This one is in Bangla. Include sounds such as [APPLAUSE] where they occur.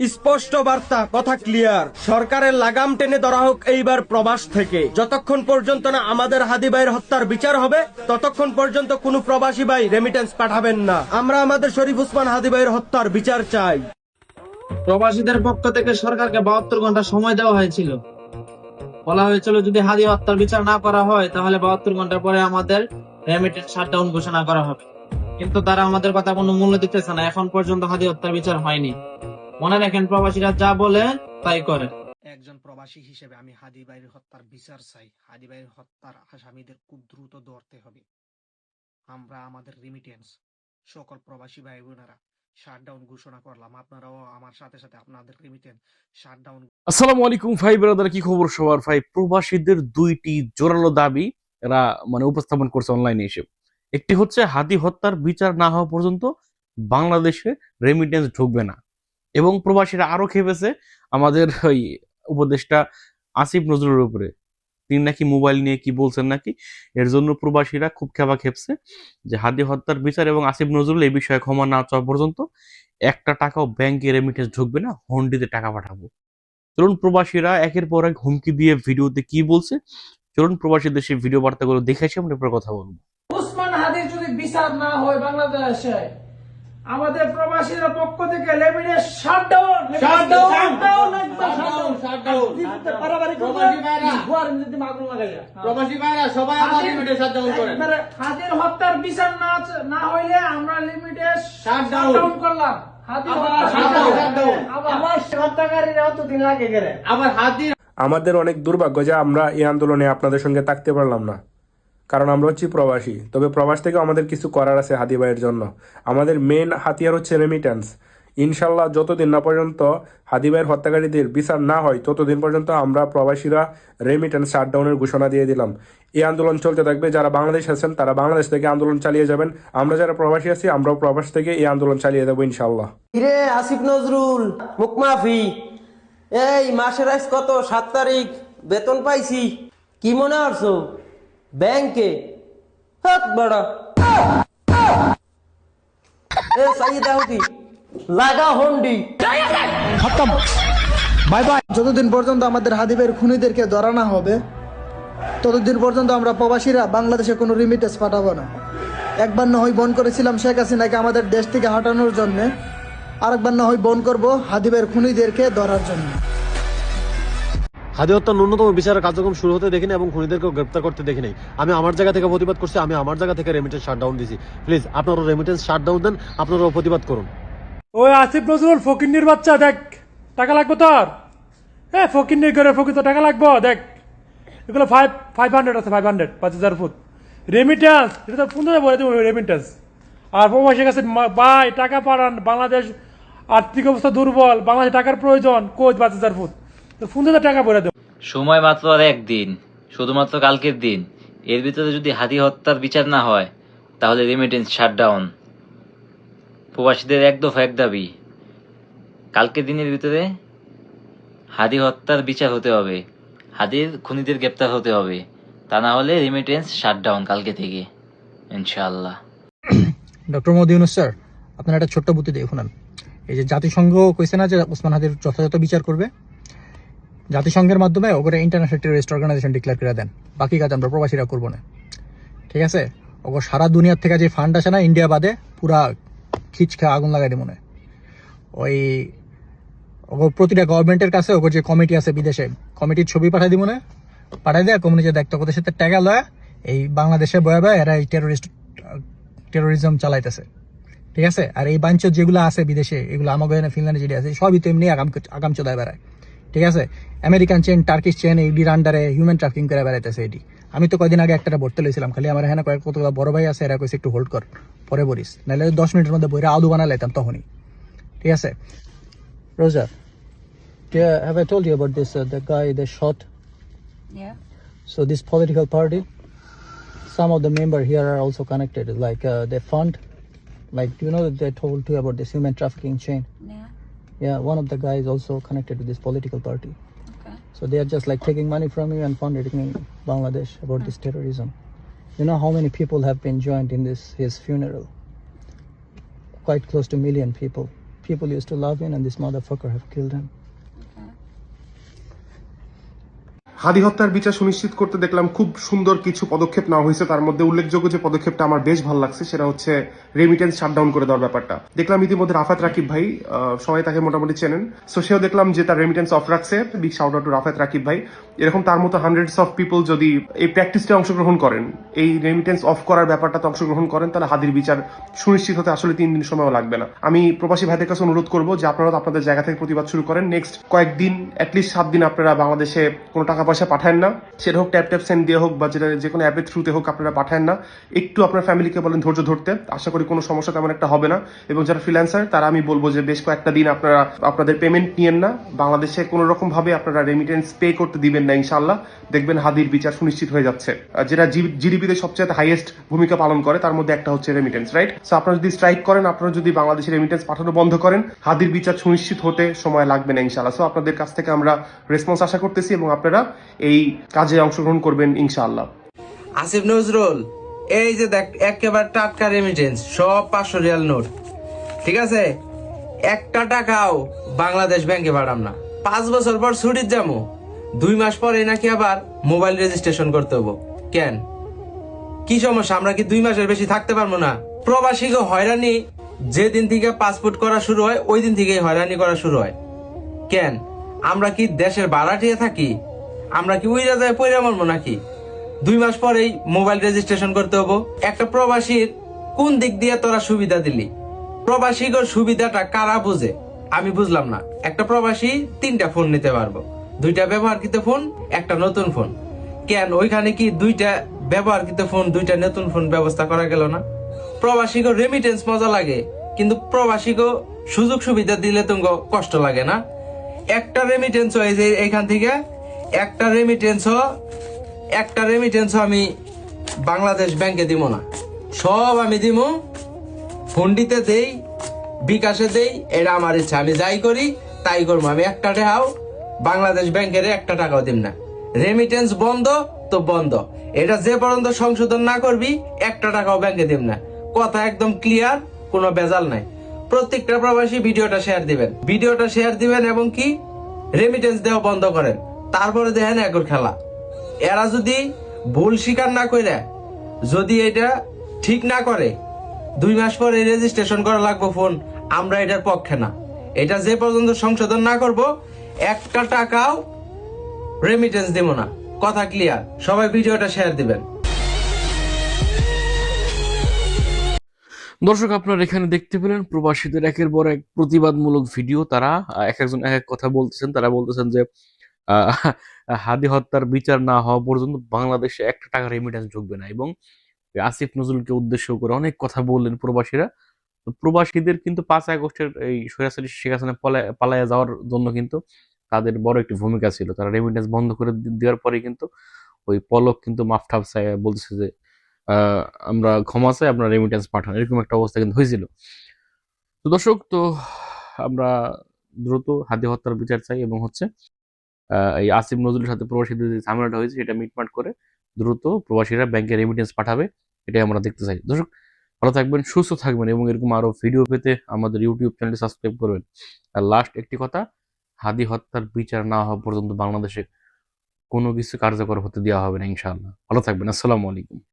স্পষ্ট বার্তা, কথা ক্লিয়ার সরকারের লাগাম টেনে ধরা হোক এইবার প্রবাস থেকে। যতক্ষণ পর্যন্ত না আমাদের হাদি ভাইয়ের হত্যার বিচার হবে, ততক্ষণ পর্যন্ত কোনো প্রবাসী ভাই রেমিটেন্স পাঠাবেন না। আমরা আমাদের শরীফ উসমান হাদি ভাইয়ের হত্যার বিচার চাই। প্রবাসীদের পক্ষ থেকে সরকারকে বাহাত্তর ঘণ্টা সময় দেওয়া হয়েছিল। বলা হয়েছিল যদি হাদি হত্যার বিচার না করা হয়, তাহলে বাহাত্তর ঘণ্টা পরে আমাদের রেমিটেন্স শাটডাউন ঘোষণা করা হবে। কিন্তু তারা আমাদের কথা কোনো মূল্য দিতেছে না। এখন পর্যন্ত হাদি হত্যার বিচার হয়নি। মনে রাখেন প্রবাসীরা যা বলে তাই করে। একজন প্রবাসী হিসেবে আমি হাদি ভাইয়ের হত্যার বিচার চাই। হাদি ভাইয়ের হত্যার আসামিদের খুব দ্রুত ধরতে হবে। আমরা আমাদের রিমিটেন্স সকল প্রবাসী ভাই বোনেরা শাটডাউন ঘোষণা করলাম। আপনারাও আমার সাথে সাথে আপনাদের রিমিটেন্স শাটডাউন আসসালামু আলাইকুম ভাই ব্রাদার কি খবর সবার? ভাই প্রবাসীদের দুইটি জোরালো দাবি এরা মানে উপস্থাপন করছে অনলাইনে এসে। একটি হচ্ছে হাদি হত্যার বিচার না হওয়া পর্যন্ত বাংলাদেশে রেমিটেন্স ঢুকবে না। এবং প্রবাসীরা আরও খেপেছে। আমাদের ওই উপদেষ্টা আসিফ নজরুলের উপরে। তিনি নাকি মোবাইল নিয়ে কি বলছেন নাকি? এর জন্য প্রবাসীরা খুব খেপা খেপছে যে হাদি হত্যার বিচার এবং আসিফ নজরুল এই বিষয়ে ক্ষমা না চাওয়া পর্যন্ত একটা টাকাও ব্যাংকে রেমিটেন্স ঢুকবে না, হন্ডিতে টাকা পাঠাবো। চলুন প্রবাসীরা একের পর এক হুমকি দিয়ে ভিডিওতে কি বলছে? চলুন প্রবাসীদের সেই ভিডিও বার্তাগুলো দেখে এসে আমরা এরপর কথা বলব। হাদির যদি বিচার না হয় বাংলাদেশে আমাদের প্রবাসীদের পক্ষ থেকে শাটডাউন শাটডাউন! শাটডাউন শাটডাউন দিতে পারাবারি প্রবাসী ভাইরা! গুয়ার যদি মাগুর লাগাইয়া প্রবাসী ভাইরা সবাই আমার limit-এ একবারে হাদির হত্যার বিচার না না হইলে আমরা লিমিটে শাটডাউন! করলাম। আমাদের অনেক দুর্ভাগ্য যে আমরা এই আন্দোলনে আপনাদের সঙ্গে থাকতে পারলাম না। কারণ আমরা হচ্ছি প্রবাসী। তবে প্রবাস থেকে আমাদের কিছু করার আছে হাদি ভাইয়ের জন্য। আমাদের মেন হাতিয়ার হচ্ছে রেমিটেন্স ইনশাল্লাহ যতদিন না পর্যন্ত হাদি ভাইয়ের হত্যাকারীদের বিচার না হয়, ততদিন পর্যন্ত আমরা প্রবাসীরা রেমিটেন্স শাটডাউনের ঘোষণা দিয়ে দিলাম। এই আন্দোলন চলতে থাকবে, যারা বাংলাদেশ আছেন তারা বাংলাদেশ থেকে আন্দোলন চালিয়ে যাবেন। আমরা যারা প্রবাসী আছি, আমরাও প্রবাস থেকে এই আন্দোলন চালিয়ে দেবো ইনশাল্লাহ। কিরে আসিফ নজরুল মুকমাফি এই মাসের আজ কত? সাত তারিখ। বেতন পাইছি। কি মনে করছ? ব্যাংকে। হাত বড়। এ সাইয়ে দাউদি লাগা হন্ডি। যতদিন পর্যন্ত আমাদের হাদিবের খুনিদেরকে ধরা না হবে, ততদিন পর্যন্ত আমরা প্রবাসীরা বাংলাদেশে কোনো রিমিটেন্স পাঠাবো না। একবার না হয় বন করেছিলাম শেখ হাসিনাকে আমাদের দেশ থেকে হাঁটানোর জন্যে, আরেকবার না হয় বন করব হাদিবের খুনিদেরকে ধরার জন্য। হাদি হত্যার ন্যূনতম বিচারের কার্যক্রম শুরু হতে দেখিনি এবং খুনিদেরকেও গ্রেপ্তার করতে দেখিনি। আমি আমার জায়গা থেকে প্রতিবাদ করছি, আমি আমার জায়গা থেকে রেমিটেন্স শাটডাউন দিছি। প্লিজ আপনারা রেমিটেন্স শাটডাউন দেন, আপনারাও প্রতিবাদ করুন। ওই আসিফ নজরুল, ফকিন্নির বাচ্চা, দেখ। টাকা লাগবে তোর? এ, ফকিন্নির করে ফকির তো টাকা লাগবে, দেখ। এগুলো ফাইভ ফাইভ হান্ড্রেড আছে ফাইভ হান্ড্রেড পাঁচ হাজার ফুট। রেমিটেন্স এটা তো ফোন বলে দেবো রেমিটেন্স আর প্রবাসীর কাছে মা- ভাই, টাকা পাঠান, বাংলাদেশ আর্থিক অবস্থা দুর্বল, বাংলাদেশে টাকার প্রয়োজন, কোচ পাঁচ হাজার ফুট। তো ফোন দিয়ে টাকা বলে দেবো। সময় মাত্র আর একদিন শুধুমাত্র কালকের দিন। এর ভিতরে যদি হাদি হত্যার বিচার না হয় তাহলে রেমিটেন্স শাটডাউন প্রবাসীদের এক দফা এক দাবি। কালকের দিনের ভিতরে হাদি হত্যার বিচার হতে হবে। হাদির খুনিদের গ্রেপ্তার হতে হবে। তা না হলে রেমিটেন্স শাটডাউন কালকে থেকে ইনশাআল্লাহ। [COUGHS] ডক্টর মোদি স্যার আপনার একটা ছোট্ট বুদ্ধি দিয়ে শুনান। এই যে জাতিসংঘ কইছে না যে ওসমান হাদির যথাযথ বিচার করবে? জাতিসংঘের মাধ্যমে ওগুলো ইন্টারন্যাশনাল টেররিস্ট অর্গানাইজেশন ডিক্লেয়ার করে দেন। বাকি কাজ আমরা প্রবাসীরা করব না। ঠিক আছে? ওগো সারা দুনিয়ার থেকে যে ফান্ড আসে না ইন্ডিয়া বাদে পুরা খিচখা আগুন লাগাই দিব ওই ওগো প্রতিটা গভর্নমেন্টের কাছে ওগো যে কমিটি আছে বিদেশে কমিটির ছবি পাঠাই দিব না। পাঠাই দেয় কমিটি যে দেখতো ওদের সাথে ট্যাগা লয় এই বাংলাদেশে বয়ে বয়ে এরা এই টেরোরিস্ট টেরোরিজম চালাইতেছে। ঠিক আছে? আর এই বাঞ্চ যেগুলো আছে বিদেশে, এগুলো আমাকে ফিনল্যান্ডে যেটা আছে, সবই তো এমনি আগাম আগাম চোদায় বেড়ায়। ঠিক আছে আমেরিকান চেন টার্কিশ চেন এইটির আন্ডারে হিউম্যান ট্রাফিকিং করে বেড়াইতেছে এটি আমি তো কয়দিন আগে একটা ভরতে লইছিলাম খালি আমার এখানে কয়েক কতগুলো বড় ভাই আছে এরা কইছে একটু হোল্ড কর পরে বলিস নাহলে দশ মিনিটের মধ্যে বইরা আলু বানা লাইতাম তখনই ঠিক আছে রোজা Yeah, have I told you about this? Uh, the guy they shot. Yeah. So this political party, some of the member here are also connected. Like uh, they fund, like you know they told you about this human trafficking chain. Yeah. One of the guys also connected to this political party. Okay. So they are just like taking money from you and funding in Bangladesh about this terrorism. You know how many people have been joined in this his funeral? Quite close to million people. people used to love him, and this motherfucker have killed him. হাদি হত্যার বিচার সুনিশ্চিত করতে দেখলাম খুব সুন্দর কিছু পদক্ষেপ নেওয়া হয়েছে। তার মধ্যে উল্লেখযোগ্য যে পদক্ষেপটা আমার বেশ ভালো লাগছে, সেটা হচ্ছে রেমিটেন্স শাটডাউন করে দেওয়ার ব্যাপারটা। দেখলাম ইতিমধ্যে রাফাত রাকিব ভাই সবাই তাকে মোটামুটি চেনেন। সো সেও দেখলাম যে তার রেমিটেন্স অফ রাখছে। Big shout out to Rafat Rakib ভাই। এরকম তার মতো হান্ড্রেডস অফ পিপল যদি এই প্র্যাকটিসটা অংশগ্রহণ করেন, এই রেমিটেন্স অফ করার ব্যাপারটাতে অংশগ্রহণ করেন, তাহলে হাদির বিচার সুনিশ্চিত হতে আসলে তিন দিন সময়ও লাগবে না। আমি প্রবাসী ভাইদের কাছে অনুরোধ করব যে আপনারা আপনাদের জায়গা থেকে প্রতিবাদ শুরু করেন। নেক্সট কয়েকদিন অ্যাটলিস্ট সাত দিন আপনারা বাংলাদেশে কোনো টাকা পয়সা পাঠান না। সেটা হোক ট্যাপ ট্যাপ সেন্ড দিয়ে হোক বা যেটা যে কোনো অ্যাপের থ্রুতে হোক আপনারা পাঠান না। একটু আপনার ফ্যামিলিকে বলেন ধৈর্য ধরতে। আশা করি কোনো সমস্যা তেমন একটা হবে না। এবং যারা ফ্রিল্যান্সার তারা আমি বলব যে বেশ কয়েকটা দিন আপনারা আপনাদের পেমেন্ট নিয়েন না। বাংলাদেশে কোনো রকম ভাবে আপনারা রেমিটেন্স পে করতে দিবেন না ইনশাল্লাহ দেখবেন হাদির বিচার সুনিশ্চিত হয়ে যাচ্ছে। যেটা জিডিপিতে সবচেয়ে হাইয়েস্ট ভূমিকা পালন করে, তার মধ্যে একটা হচ্ছে রেমিটেন্স রাইট সো আপনারা যদি স্ট্রাইক করেন, আপনারা যদি বাংলাদেশে রেমিটেন্স পাঠানো বন্ধ করেন, হাদির বিচার সুনিশ্চিত হতে সময় লাগবে না ইনশাল্লাহ সো আপনাদের কাছ থেকে আমরা রেসপন্স আশা করতেছি এবং আপনারা এই কাজে অংশগ্রহণ করবেন ইনশাআল্লাহ। আসিফ নজরুল, এই যে দেখ, একেবারে টাটকা রেমিটেন্স সব পাঁচশো রিয়াল নোট। ঠিক আছে? একটা টাকাও বাংলাদেশ ব্যাংকে পাঠাম না। পাঁচ বছর পর ছুটির যাব দুই মাস পরে নাকি আবার মোবাইল রেজিস্ট্রেশন করতে হব। কেন? কি সমস্যা? আমরা কি দুই মাসের বেশি থাকতে পারব না? প্রবাসীকে হয়রানি। যেদিন থেকে পাসপোর্ট করা শুরু হয়, ওই দিন থেকেই হয়রানি করা শুরু হয়। কেন? আমরা কি দেশের ভাড়াটিয়ে থাকি? আমরা কি উইরা যায় পয়রা মরবো নাকি? দুই মাস পরেই মোবাইল রেজিস্ট্রেশন করতে হব। একটা প্রবাসীর কোন দিক দিয়ে তোরা সুবিধা দিলি? প্রবাসীগর সুবিধাটা কারা বুঝে? আমি বুঝলাম না। একটা প্রবাসী তিনটা ফোন নিতে পারব। দুইটা ব্যবহারকৃত ফোন, একটা নতুন ফোন। কেন? ওইখানে কি দুইটা ব্যবহারকৃত ফোন, দুইটা নতুন ফোন ব্যবস্থা করা গেল না? প্রবাসীকে রেমিটেন্স মজা লাগে, কিন্তু প্রবাসীকে সুযোগ সুবিধা দিলে তো কষ্ট লাগে না। একটা রেমিটেন্স যে এখান থেকে একটা রেমিটেন্স একটা রেমিটেন্স আমি বাংলাদেশ ব্যাংকে দিব না। সব আমি দিব ফন্ডিতে দেই, বিকাশে দেই, এটা আমার ইচ্ছা। আমি যাই করি, তাই করব। আমি একটা টাকাও বাংলাদেশ ব্যাংকের একটা টাকাও দিব না। রেমিটেন্স বন্ধ তো বন্ধ। এটা যে পর্যন্ত সংশোধন না করবি, একটা টাকাও ব্যাংকে দিব না। কথা একদম ক্লিয়ার কোনো বেজাল নাই। প্রত্যেকটা প্রবাসী ভিডিওটা শেয়ার দিবেন। ভিডিওটা শেয়ার দিবেন এবং কি? রেমিটেন্স দেওয়া বন্ধ করেন। তারপরে দেখেন একর খেলা। এরা যদি ভুল স্বীকার না করে, যদি এটা ঠিক না করে, দুই মাস পরে রেজিস্ট্রেশন করা লাগবে ফোন আমরা এটার পক্ষে না। এটা যে পর্যন্ত সংশোধন না করব, একটা টাকাও রেমিটেন্স দেব না। কথা ক্লিয়ার সবাই ভিডিওটা শেয়ার দিবেন। দর্শক, আপনারা এখানে দেখতে পেলেন প্রবাসীদের একের পর এক প্রতিবাদমূলক ভিডিও। তারা এক একজন এক এক কথা বলতেছেন। তারা বলতেছেন যে হাদি হত্যার বিচার না হওয়া পর্যন্ত বাংলাদেশে একটা টাকা রেমিটেন্স ঢুকবে না এবং আসিফ নজরুলকে উদ্দেশ্য করে অনেক কথা বললেন প্রবাসীরা। প্রবাসীদের কিন্তু পাঁচ আগস্টের এই সৈরাসারি শেখ হাসিনা পলায় যাওয়ার জন্য কিন্তু তাদের বড় একটি ভূমিকা ছিল। তারা রেমিটেন্স বন্ধ করে দেওয়ার পরে কিন্তু ওই পলক কিন্তু মাফটাফ চাই বলতেছে যে আমরা ক্ষমা চাই, আপনারা রেমিটেন্স পাঠান। এরকম একটা অবস্থা কিন্তু হয়েছিল। তো দর্শক, তো আমরা দ্রুত হাদি হত্যার বিচার চাই এবং হচ্ছে এই আসিফ নজরুলের সাথে প্রবাসীদের যে ঝামেলাটা হয়েছে, সেটা মিটমাট করে দ্রুত প্রবাসীরা ব্যাংকে রেমিটেন্স পাঠাবে, এটাই আমরা দেখতে চাই। দর্শক, ভালো থাকবেন, সুস্থ থাকবেন এবং এরকম আরও ভিডিও পেতে আমাদের ইউটিউব চ্যানেলটি সাবস্ক্রাইব করবেন। আর লাস্ট একটি কথা, হাদি হত্যার বিচার না হওয়া পর্যন্ত বাংলাদেশে কোনো কিছু কার্যকর হতে দেওয়া হবে না, ইনশাআল্লাহ। ভালো থাকবেন, আসসালামু আলাইকুম।